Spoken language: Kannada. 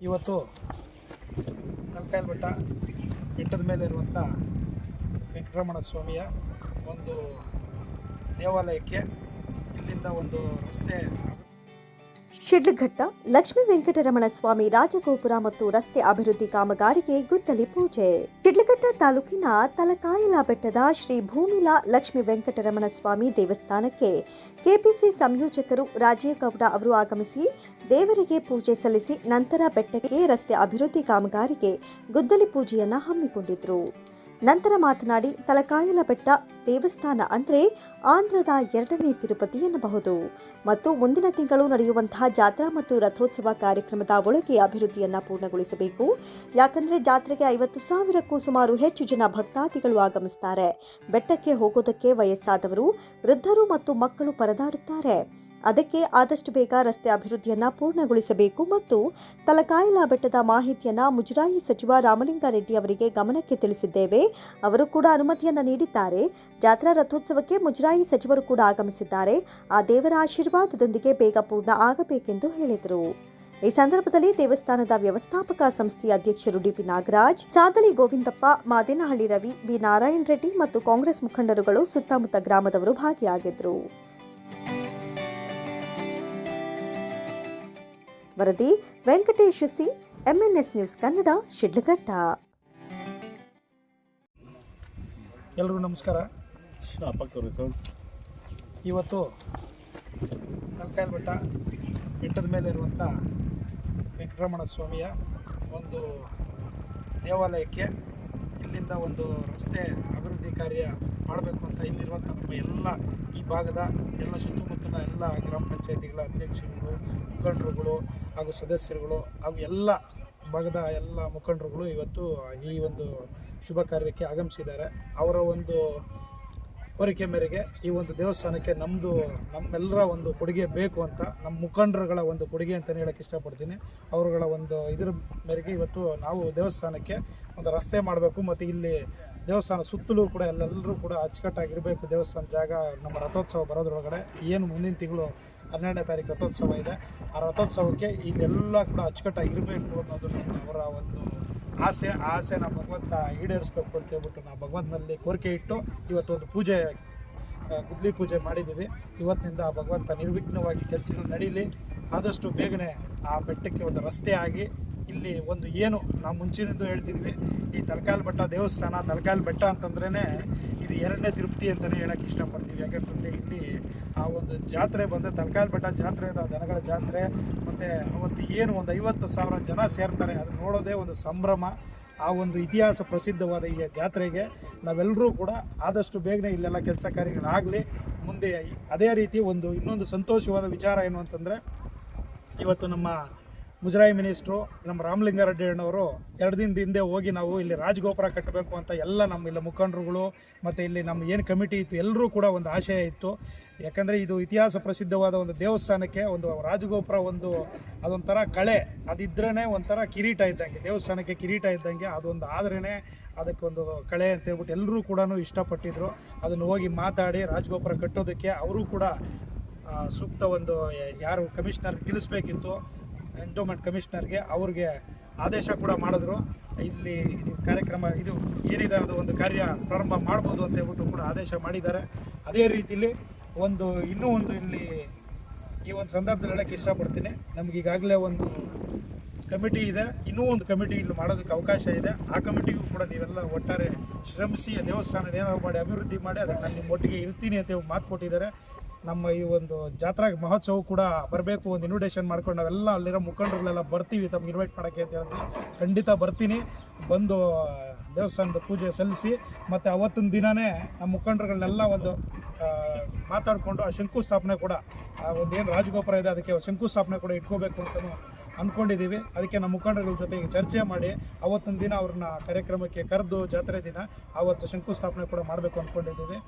ಇವತ್ತು ಕಲ್ಕಾಯಲ್ ಬೆಟ್ಟ ಬೆಟ್ಟದ ಮೇಲೆ ಇರುವಂಥ ವೆಂಕಟರಮಣ ಸ್ವಾಮಿಯ ಒಂದು ದೇವಾಲಯಕ್ಕೆ ಇಲ್ಲಿಂದ ಒಂದು ರಸ್ತೆ ಶಿಡ್ಲಘಟ್ಟ, ಲಕ್ಷ್ಮೀ ವೆಂಕಟರಮಣ ಸ್ವಾಮಿ ರಾಜಗೋಪುರ ಮತ್ತು ರಸ್ತೆ ಅಭಿವೃದ್ಧಿ ಕಾಮಗಾರಿಗೆ ಗುದ್ದಲಿ ಪೂಜೆ. ಶಿಡ್ಲಘಟ್ಟ ತಾಲೂಕಿನ ತಲಕಾಯಲ ಬೆಟ್ಟದ ಶ್ರೀ ಭೂಮಿಲಾ ಲಕ್ಷ್ಮೀ ವೆಂಕಟರಮಣ ಸ್ವಾಮಿ ದೇವಸ್ಥಾನಕ್ಕೆ ಕೆಪಿಸಿ ಸಂಯೋಜಕರು ರಾಜೀವ್ ಗೌಡ ಅವರು ಆಗಮಿಸಿ ದೇವರಿಗೆ ಪೂಜೆ ಸಲ್ಲಿಸಿ ನಂತರ ಬೆಟ್ಟಕ್ಕೆ ರಸ್ತೆ ಅಭಿವೃದ್ಧಿ ಕಾಮಗಾರಿಗೆ ಗುದ್ದಲಿ ಪೂಜೆಯನ್ನ ಹಮ್ಮಿಕೊಂಡಿದ್ರು. ನಂತರ ಮಾತನಾಡಿ ತಲಕಾಯಲ ಬೆಟ್ಟ ದೇವಸ್ಥಾನ ಅಂದರೆ ಆಂಧ್ರದ ಎರಡನೇ ತಿರುಪತಿ ಎನ್ನಬಹುದು. ಮತ್ತು ಮುಂದಿನ ತಿಂಗಳು ನಡೆಯುವಂತಹ ಜಾತ್ರಾ ಮತ್ತು ರಥೋತ್ಸವ ಕಾರ್ಯಕ್ರಮದ ಒಳಗೆ ಅಭಿವೃದ್ಧಿಯನ್ನು ಪೂರ್ಣಗೊಳಿಸಬೇಕು. ಯಾಕಂದರೆ ಜಾತ್ರೆಗೆ ಐವತ್ತು ಸಾವಿರಕ್ಕೂ ಸುಮಾರು ಹೆಚ್ಚು ಜನ ಭಕ್ತಾದಿಗಳು ಆಗಮಿಸುತ್ತಾರೆ ಬೆಟ್ಟಕ್ಕೆ ಹೋಗೋದಕ್ಕೆ ವಯಸ್ಸಾದವರು, ವೃದ್ಧರು ಮತ್ತು ಮಕ್ಕಳು ಪರದಾಡುತ್ತಾರೆ. ಅದಕ್ಕೆ ಆದಷ್ಟು ಬೇಗ ರಸ್ತೆ ಅಭಿವೃದ್ಧಿಯನ್ನು ಪೂರ್ಣಗೊಳಿಸಬೇಕು ಮತ್ತು ತಲಕಾಯಲ ಬೆಟ್ಟದ ಮಾಹಿತಿಯನ್ನ ಮುಜರಾಯಿ ಸಚಿವ ರಾಮಲಿಂಗಾರೆಡ್ಡಿ ಅವರಿಗೆ ಗಮನಕ್ಕೆ ತಿಳಿಸಿದ್ದೇವೆ. ಅವರು ಕೂಡ ಅನುಮತಿಯನ್ನ ನೀಡಿದ್ದಾರೆ. ಜಾತ್ರಾ ರಥೋತ್ಸವಕ್ಕೆ ಮುಜರಾಯಿ ಸಚಿವರು ಕೂಡ ಆಗಮಿಸಿದ್ದಾರೆ. ಆ ದೇವರ ಆಶೀರ್ವಾದದೊಂದಿಗೆ ಬೇಗ ಪೂರ್ಣ ಆಗಬೇಕೆಂದು ಹೇಳಿದರು. ಈ ಸಂದರ್ಭದಲ್ಲಿ ದೇವಸ್ಥಾನದ ವ್ಯವಸ್ಥಾಪಕ ಸಂಸ್ಥೆಯ ಅಧ್ಯಕ್ಷರು ಡಿಪಿ ನಾಗರಾಜ್ ಸಾದಲಿ ಗೋವಿಂದಪ್ಪ, ಮಾದೇನಹಳ್ಳಿ ರವಿ ಬಿ ನಾರಾಯಣ ರೆಡ್ಡಿ ಮತ್ತು ಕಾಂಗ್ರೆಸ್ ಮುಖಂಡರುಗಳು ಸುತ್ತಮುತ್ತ ಗ್ರಾಮದವರು ಭಾಗಿಯಾಗಿದ್ದರು. ವರದಿ Venkatesha C MNS news Kannada Shidlaghatta ಎಲ್ರಿಗೂ ನಮಸ್ಕಾರ. ಇವತ್ತು ಕಲ್ಕಾಯಲ್ ಬೆಟ್ಟ ಬೆಟ್ಟದ ಮೇಲೆ ಇರುವಂಥ ವೆಂಕಟರಮಣ ಸ್ವಾಮಿಯ ಒಂದು ದೇವಾಲಯಕ್ಕೆ ಇಲ್ಲಿಂದ ಒಂದು ರಸ್ತೆ ಅಭಿವೃದ್ಧಿ ಕಾರ್ಯ ಮಾಡಬೇಕು ಅಂತ ಇಲ್ಲಿರುವಂಥ ನಮ್ಮ ಎಲ್ಲ ಈ ಭಾಗದ ಎಲ್ಲ ಸುತ್ತಮುತ್ತಲ ಎಲ್ಲ ಗ್ರಾಮ ಪಂಚಾಯತಿಗಳ ಅಧ್ಯಕ್ಷರುಗಳು, ಮುಖಂಡರುಗಳು ಹಾಗೂ ಸದಸ್ಯರುಗಳು ಹಾಗೂ ಎಲ್ಲ ಭಾಗದ ಎಲ್ಲ ಮುಖಂಡರುಗಳು ಇವತ್ತು ಈ ಒಂದು ಶುಭ ಕಾರ್ಯಕ್ಕೆ ಆಗಮಿಸಿದ್ದಾರೆ. ಅವರ ಒಂದು ಕೋರಿಕೆ ಮೇರೆಗೆ ಈ ಒಂದು ದೇವಸ್ಥಾನಕ್ಕೆ ನಮ್ಮದು ನಮ್ಮೆಲ್ಲರ ಒಂದು ಕೊಡುಗೆ ಬೇಕು ಅಂತ, ನಮ್ಮ ಮುಖಂಡರುಗಳ ಒಂದು ಕೊಡುಗೆ ಅಂತಲೇ ಹೇಳೋಕ್ಕೆ ಇಷ್ಟಪಡ್ತೀನಿ. ಅವರುಗಳ ಒಂದು ಇದ್ರ ಮೇರೆಗೆ ಇವತ್ತು ನಾವು ದೇವಸ್ಥಾನಕ್ಕೆ ಒಂದು ರಸ್ತೆ ಮಾಡಬೇಕು. ಮತ್ತು ಇಲ್ಲಿ ದೇವಸ್ಥಾನ ಸುತ್ತಲೂ ಕೂಡ ಎಲ್ಲೆಲ್ಲರೂ ಕೂಡ ಅಚ್ಚುಕಟ್ಟಾಗಿರಬೇಕು. ದೇವಸ್ಥಾನ ಜಾಗ ನಮ್ಮ ರಥೋತ್ಸವ ಬರೋದ್ರೊಳಗಡೆ ಏನು ಮುಂದಿನ ತಿಂಗಳು ಹನ್ನೆರಡನೇ ತಾರೀಕು ರಥೋತ್ಸವ ಇದೆ. ಆ ರಥೋತ್ಸವಕ್ಕೆ ಇದೆಲ್ಲ ಕೂಡ ಅಚ್ಚುಕಟ್ಟಾಗಿರಬೇಕು ಅನ್ನೋದು ನಮ್ಮ ಅವರ ಒಂದು ಆಸೆ. ಆ ಆಸೆನ ಭಗವಂತ ಈಡೇರಿಸ್ಬೇಕು ಅಂತ ಹೇಳ್ಬಿಟ್ಟು ನಾವು ಭಗವಂತನಲ್ಲಿ ಕೋರಿಕೆ ಇಟ್ಟು ಇವತ್ತೊಂದು ಪೂಜೆ ಗುದ್ಲಿ ಪೂಜೆ ಮಾಡಿದ್ದೀವಿ. ಇವತ್ತಿನಿಂದ ಆ ಭಗವಂತ ನಿರ್ವಿಘ್ನವಾಗಿ ಕೆಲಸಗಳು ನಡೀಲಿ. ಆದಷ್ಟು ಬೇಗನೆ ಆ ಬೆಟ್ಟಕ್ಕೆ ಒಂದು ರಸ್ತೆ ಆಗಿ ಇಲ್ಲಿ ಒಂದು ಏನು ನಾವು ಮುಂಚಿನಿಂದ ಹೇಳ್ತಿದ್ವಿ, ಈ ತಲಕಾಲ್ ಬೆಟ್ಟ, ದೇವಸ್ಥಾನ ತಲಕಾಲ್ ಬೆಟ್ಟ ಅಂತಂದ್ರೇ ಇದು ಎರಡನೇ ತಿರುಪತಿ ಅಂತಲೇ ಹೇಳಕ್ಕೆ ಇಷ್ಟಪಡ್ತೀವಿ. ಯಾಕಂತಂದರೆ ಇಲ್ಲಿ ಆ ಒಂದು ಜಾತ್ರೆ ಬಂದರೆ ತಲಕಾಲ್ ಬೆಟ್ಟ ಜಾತ್ರೆ ದನಗಳ ಜಾತ್ರೆ, ಮತ್ತು ಅವತ್ತು ಏನು ಒಂದು ಐವತ್ತು ಸಾವಿರ ಜನ ಸೇರ್ತಾರೆ, ಅದು ನೋಡೋದೇ ಒಂದು ಸಂಭ್ರಮ, ಆ ಒಂದು ಇತಿಹಾಸ ಪ್ರಸಿದ್ಧವಾದ ಈ ಜಾತ್ರೆಗೆ ನಾವೆಲ್ಲರೂ ಕೂಡ ಆದಷ್ಟು ಬೇಗನೆ ಇಲ್ಲೆಲ್ಲ ಕೆಲಸ ಕಾರ್ಯಗಳಾಗಲಿ, ಮುಂದೆ ಅದೇ ರೀತಿ ಒಂದು ಇನ್ನೊಂದು ಸಂತೋಷವಾದ ವಿಚಾರ ಏನು ಅಂತಂದರೆ ಇವತ್ತು ನಮ್ಮ ಮುಜರಾಯಿ ಮಿನಿಸ್ಟ್ರು, ನಮ್ಮ ರಾಮಲಿಂಗಾರೆಡ್ಡಿ ಅಣ್ಣವರು ಎರಡು ದಿನದ ಹಿಂದೆ ಹೋಗಿ ನಾವು ಇಲ್ಲಿ ರಾಜಗೋಪುರ ಕಟ್ಟಬೇಕು ಅಂತ ಎಲ್ಲ ನಮ್ಮ ಇಲ್ಲಿ ಮುಖಂಡರುಗಳು ಮತ್ತು ಇಲ್ಲಿ ನಮ್ಮ ಏನು ಕಮಿಟಿ ಇತ್ತು, ಎಲ್ಲರೂ ಕೂಡ ಒಂದು ಆಶಯ ಇತ್ತು. ಯಾಕಂದರೆ ಇದು ಇತಿಹಾಸ ಪ್ರಸಿದ್ಧವಾದ ಒಂದು ದೇವಸ್ಥಾನಕ್ಕೆ ಒಂದು ರಾಜಗೋಪುರ ಒಂದು ಅದೊಂಥರ ಕಳೆ ಅದಿದ್ರೇ ಒಂಥರ ಕಿರೀಟ ಇದ್ದಂಗೆ, ದೇವಸ್ಥಾನಕ್ಕೆ ಕಿರೀಟ ಇದ್ದಂಗೆ, ಅದೊಂದು ಆದ್ರೇ ಅದಕ್ಕೊಂದು ಕಳೆ ಅಂತ ಹೇಳ್ಬಿಟ್ಟು ಎಲ್ಲರೂ ಕೂಡ ಇಷ್ಟಪಟ್ಟಿದ್ರು. ಅದನ್ನು ಹೋಗಿ ಮಾತಾಡಿ ರಾಜಗೋಪುರ ಕಟ್ಟೋದಕ್ಕೆ, ಅವರು ಕೂಡ ಸೂಕ್ತ ಒಂದು ಯಾರು ಕಮಿಷನರ್ ತಿಳಿಸ್ಬೇಕಿತ್ತು ಎಂಟೋಮೆಂಟ್ ಕಮಿಷನರ್ಗೆ ಅವ್ರಿಗೆ ಆದೇಶ ಕೂಡ ಮಾಡಿದ್ರು. ಇಲ್ಲಿ ಕಾರ್ಯಕ್ರಮ, ಇದು ಏನಿದೆ ಅದು ಒಂದು ಕಾರ್ಯ ಪ್ರಾರಂಭ ಮಾಡ್ಬೋದು ಅಂತ ಹೇಳ್ಬಿಟ್ಟು ಕೂಡ ಆದೇಶ ಮಾಡಿದ್ದಾರೆ. ಅದೇ ರೀತಿಲಿ ಒಂದು, ಇನ್ನೂ ಒಂದು ಇಲ್ಲಿ ಈ ಒಂದು ಸಂದರ್ಭದಲ್ಲಿ ಹೇಳಕ್ಕೆ ಇಷ್ಟಪಡ್ತೀನಿ. ನಮಗೀಗಾಗಲೇ ಒಂದು ಕಮಿಟಿ ಇದೆ. ಇನ್ನೂ ಒಂದು ಕಮಿಟಿ ಇಲ್ಲಿ ಮಾಡೋದಕ್ಕೆ ಅವಕಾಶ ಇದೆ. ಆ ಕಮಿಟಿಗೂ ಕೂಡ ನೀವೆಲ್ಲ ಒಟ್ಟಾರೆ ಶ್ರಮಿಸಿ ದೇವಸ್ಥಾನ ಏನಾದ್ರು ಮಾಡಿ, ಅಭಿವೃದ್ಧಿ ಮಾಡಿ, ಅದಕ್ಕೆ ನಾನು ನಿಮ್ಮ ಒಟ್ಟಿಗೆ ಇರ್ತೀನಿ ಅಂತ ಮಾತು ಕೊಟ್ಟಿದ್ದಾರೆ. ನಮ್ಮ ಈ ಒಂದು ಜಾತ್ರಾ ಮಹೋತ್ಸವ ಕೂಡ ಬರಬೇಕು, ಒಂದು ಇನ್ವಿಟೇಷನ್ ಮಾಡ್ಕೊಂಡು ನಾವೆಲ್ಲ ಅಲ್ಲಿರೋ ಮುಖಂಡರುಗಳೆಲ್ಲ ಬರ್ತೀವಿ, ತಮ್ಗೆ ಇನ್ವೈಟ್ ಮಾಡೋಕ್ಕೆ ಅಂತ ಹೇಳಿದ್ವಿ ಖಂಡಿತ ಬರ್ತೀನಿ. ಬಂದು ದೇವಸ್ಥಾನದ ಪೂಜೆ ಸಲ್ಲಿಸಿ, ಮತ್ತು ಅವತ್ತಿನ ದಿನವೇ ನಮ್ಮ ಮುಖಂಡರುಗಳನ್ನೆಲ್ಲ ಒಂದು ಮಾತಾಡಿಕೊಂಡು ಆ ಶಂಕುಸ್ಥಾಪನೆ ಕೂಡ, ಆ ಏನು ರಾಜಗೋಪುರ ಇದೆ, ಅದಕ್ಕೆ ಶಂಕುಸ್ಥಾಪನೆ ಕೂಡ ಇಟ್ಕೋಬೇಕು ಅಂತಲೂ ಅಂದ್ಕೊಂಡಿದ್ದೀವಿ ಅದಕ್ಕೆ ನಮ್ಮ ಮುಖಂಡರುಗಳ ಜೊತೆಗೆ ಚರ್ಚೆ ಮಾಡಿ ಅವತ್ತೊಂದು ದಿನ ಅವ್ರನ್ನ ಕಾರ್ಯಕ್ರಮಕ್ಕೆ ಕರೆದು ಜಾತ್ರೆ ದಿನ ಆವತ್ತು ಶಂಕುಸ್ಥಾಪನೆ ಕೂಡ ಮಾಡಬೇಕು ಅಂದ್ಕೊಂಡಿದ್ದೀವಿ